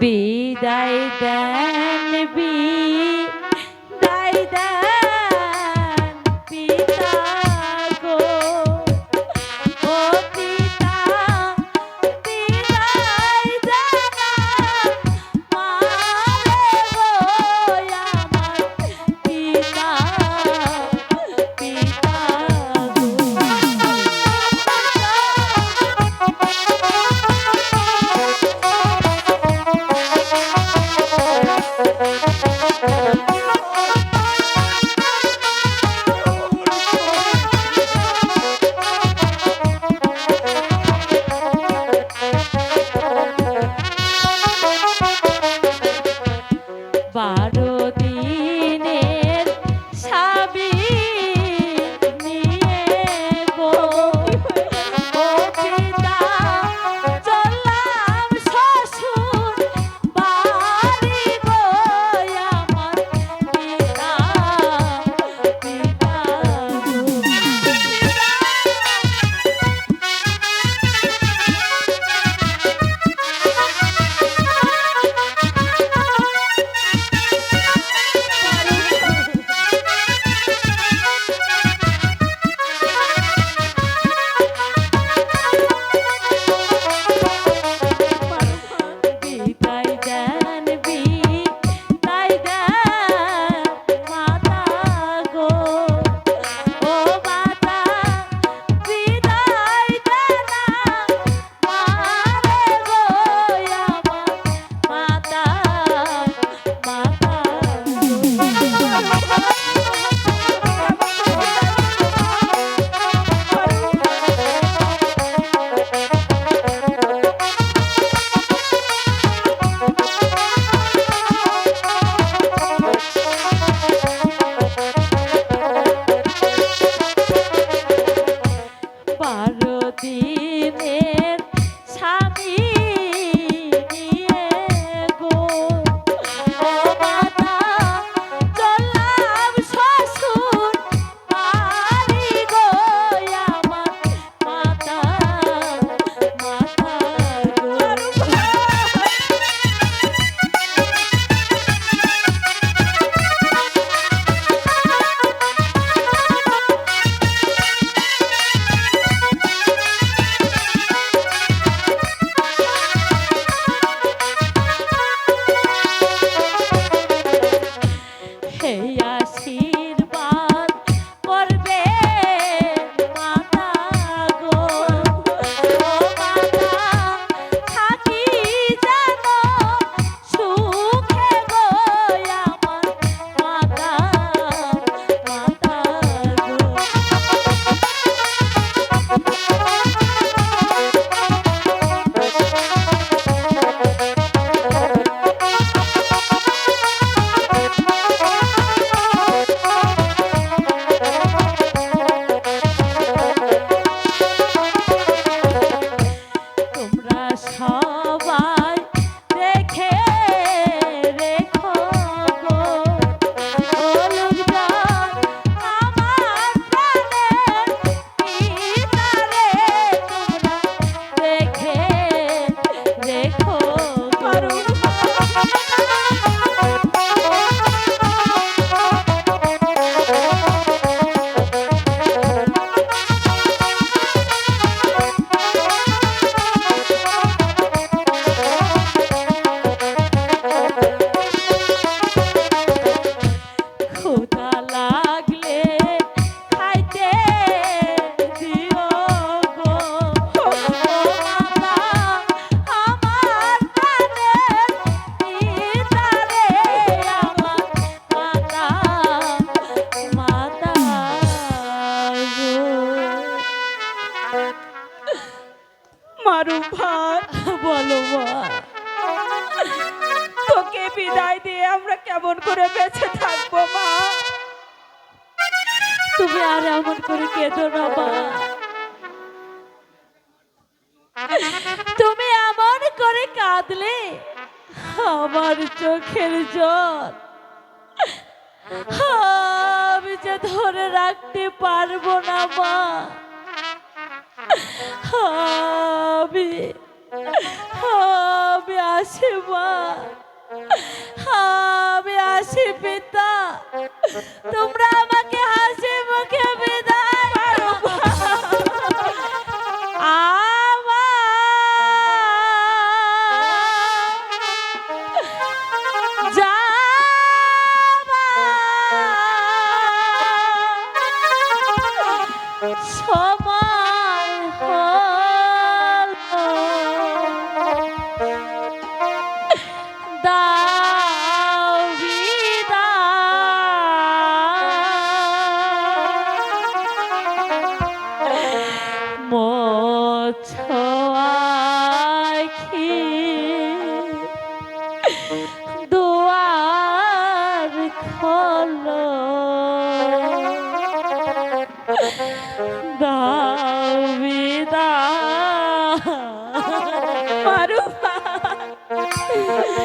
বিদায় দেন বি। ঝাড়ু ভাত। বলো তোকে বিদায় দিয়ে আমরা কেমন করে বেঁচে থাকব মা? তুমি আর এমন করে কেঁদো না মা। তুমি এমন করে কাঁদলে আমার চোখের জল আমি যে ধরে রাখতে পারব না মা। হবি হবি আসি মা হবি আসি পিতা। তোমরা আমাকে হাস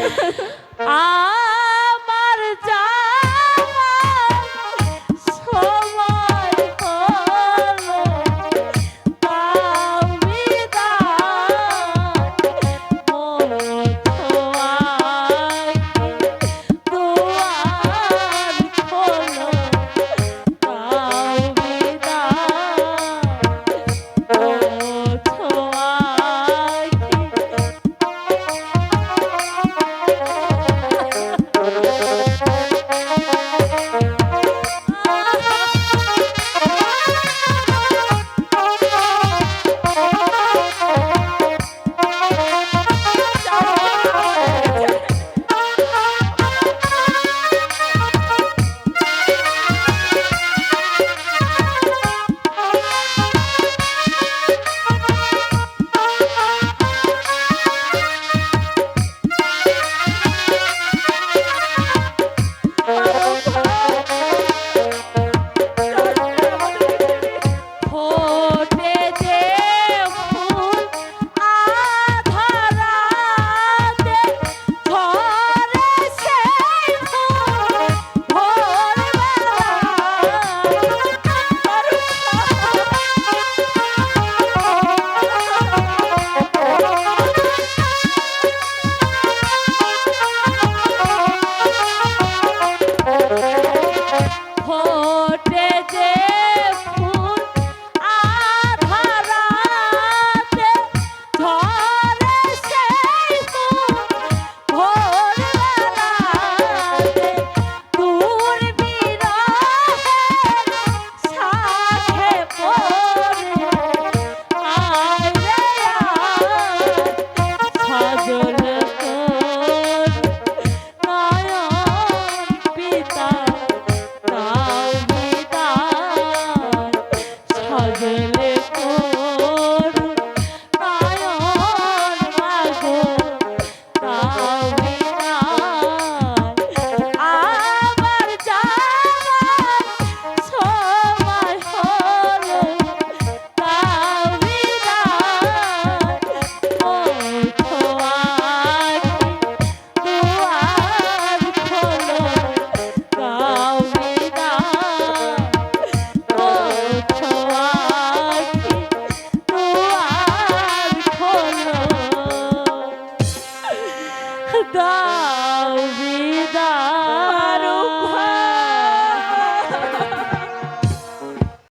ハハハハ!